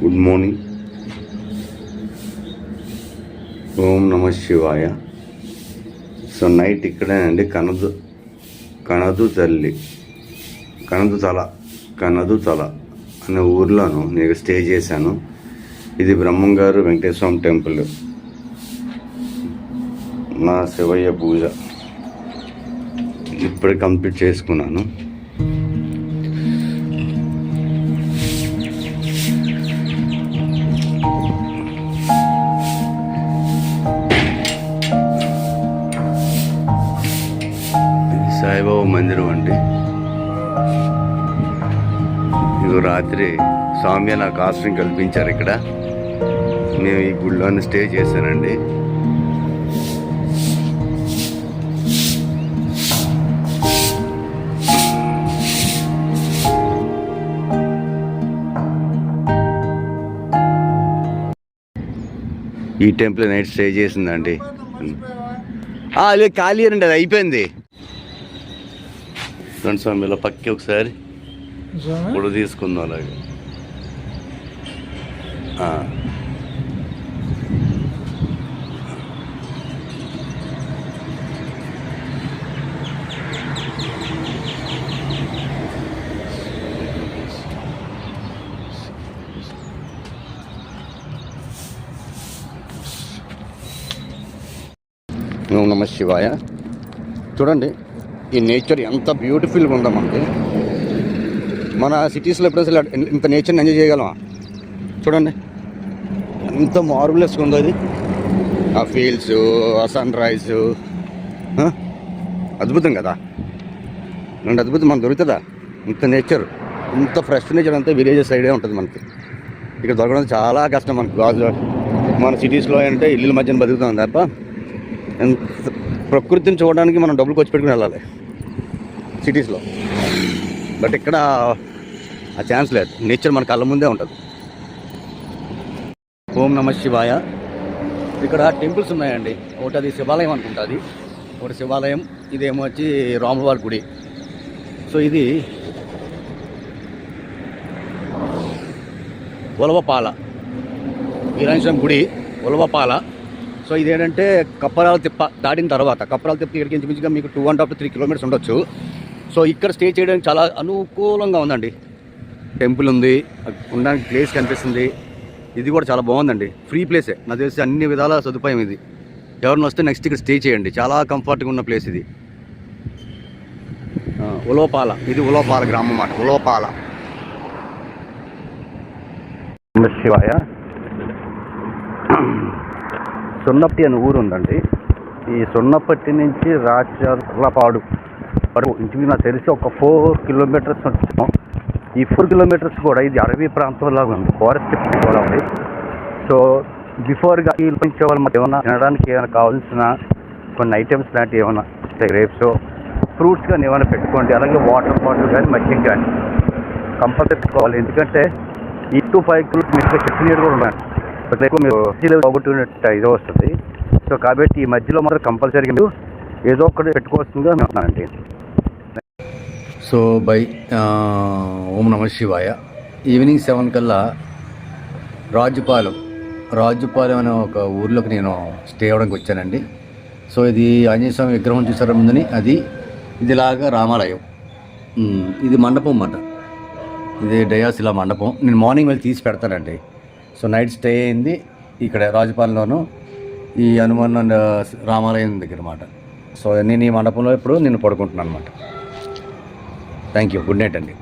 Good morning ఓం నమ శివాయ. So night ఇక్కడేనండి కనదు కనదు తల్లి. కనదు తల కనదు తల అనే ఊర్లోను నేను స్టే చేశాను. ఇది బ్రహ్మంగారు వెంకటేశ్వర టెంపుల్. నా శివయ్య పూజ ఇప్పుడే కంప్లీట్ చేసుకున్నాను. మందిరం అండి. ఇది రాత్రి స్వామి నాకు ఆశ్రయం కల్పించారు ఇక్కడ. మేము ఈ గుడిలోనే స్టే చేశానండి. ఈ టెంపుల్ నైట్ స్టే చేసిందండి. లేదు ఖాళీ అండి అది అయిపోయింది. చూడండి స్వామి ఇలా పక్కి ఒకసారి ఇప్పుడు తీసుకుందాం అలాగే. ఓం నమ శివాయ. చూడండి ఈ నేచర్ ఎంత బ్యూటిఫుల్గా ఉందో మనకి మన సిటీస్లో ఎప్పుడైనా ఇంత నేచర్ని ఎంజాయ్ చేయగలమా? చూడండి. ఎంత మార్బులెస్గా ఉందో అది ఆ ఫీల్డ్స్ ఆ సన్ రైజ్ అద్భుతం కదా. ఇలాంటి అద్భుతం మనకు దొరుకుతుందా? ఇంత నేచర్ ఇంత ఫ్రెష్ నేచర్ అంతా విలేజెస్ సైడే ఉంటుంది మనకి. ఇక్కడ దొరకడం చాలా కష్టం మనకు గాజులో. మన సిటీస్లో అంటే ఇల్లుల మధ్యన బతుకుతాం తప్ప ఎంత ప్రకృతిని చూడడానికి మనం డబ్బులు ఖర్చు పెట్టుకుని వెళ్ళాలి. సిటీస్లో. బట్ ఇక్కడ ఆ ఛాన్స్ లేదు. నేచర్ మన కళ్ళ ముందే ఉంటుంది. ఓం నమ శివాయ. ఇక్కడ టెంపుల్స్ ఉన్నాయండి. ఒకటి అది శివాలయం అనుకుంటుంది ఒకటి శివాలయం ఇదేమో వచ్చి రాములవారి గుడి. సో ఇది ఉలవపాల. వీరాంశం గుడి ఉలవపాల. సో ఇదేంటంటే కప్పరాల తిప్ప దాటిన తర్వాత కప్పరాల తిప్ప ఇక్కడికి ఇంచుమించుగా మీకు two and half three kilometres ఉండొచ్చు. సో ఇక్కడ స్టే చేయడానికి చాలా అనుకూలంగా ఉందండి. టెంపుల్ ఉంది ఉండడానికి ప్లేస్ కనిపిస్తుంది. ఇది కూడా చాలా బాగుందండి. ఫ్రీ ప్లేసే నాకు తెలిసి అన్ని విధాల సదుపాయం ఇది. ఎవరిని వస్తే నెక్స్ట్ ఇక్కడ స్టే చేయండి. చాలా కంఫర్ట్గా ఉన్న ప్లేస్ ఇది. ఆ, ఉలవపాల ఇది ఉలవపాల గ్రామం అన్నమాట. ఉలవపాల శివాయ. సున్నపట్టి అనే ఊరు ఉందండి. ఈ సున్నపట్టి నుంచి రాచర్లపాడు వరకు ఇంటికి నాకు తెలిసి ఒక ఫోర్ కిలోమీటర్స్ ఉంటాం ఈ ఫోర్ కిలోమీటర్స్ కూడా ఇది అడవి ప్రాంతంలాగా ఉంది. ఫారెస్ట్ కూడా ఉంది. సో బిఫోర్గా ఈ నుంచి వాళ్ళు మాకు ఏమైనా తినడానికి ఏమైనా కావాల్సిన కొన్ని ఐటమ్స్ లాంటివి ఏమైనా గ్రేప్స్ ఫ్రూట్స్ కానీ ఏమైనా పెట్టుకోండి. అలాగే వాటర్ బాటిల్ కానీ మద్యం కానీ. కంపల్సరీ పెట్టుకోవాలి. ఎందుకంటే ఈ టూ ఫైవ్ కిలోమీటర్స్ చెట్టు నీరు కూడా ఉన్నాయి. బట్ ఎక్కువ మీరు మధ్యలో పోగొట్టుకున్నట్టు ఇది వస్తుంది. సో కాబట్టి ఈ మధ్యలో మాత్రం కంపల్సరీగా మీరు ఏదో ఒకటి పెట్టుకోవాల్సిందిగా మేము ఉన్నానండి సో బై ఓం నమ శివాయ ఈవినింగ్ సెవెన్ కల్లా రాజుపాలెం రాజుపాలెం అనే ఒక ఊర్లోకి నేను స్టే అవ్వడానికి వచ్చానండి. సో ఇది ఆంజనేయ స్వామి విగ్రహం చూసారా ముందని? అది ఇదిలాగా రామాలయం. ఇది మండపం అన్నమాట. ఇది డయాసిలా మండపం. నేను మార్నింగ్ వెళ్ళి తీసి పెడతానండి. సో నైట్ స్టే అయింది. ఇక్కడ రాజపాలెంలోను ఈ హనుమాన్ అండ్ రామాలయం దగ్గర అనమాట సో నేను ఈ మండపంలో ఇప్పుడు నేను పడుకుంటున్నాను అనమాట థ్యాంక్ యూ గుడ్ నైట్ అండి.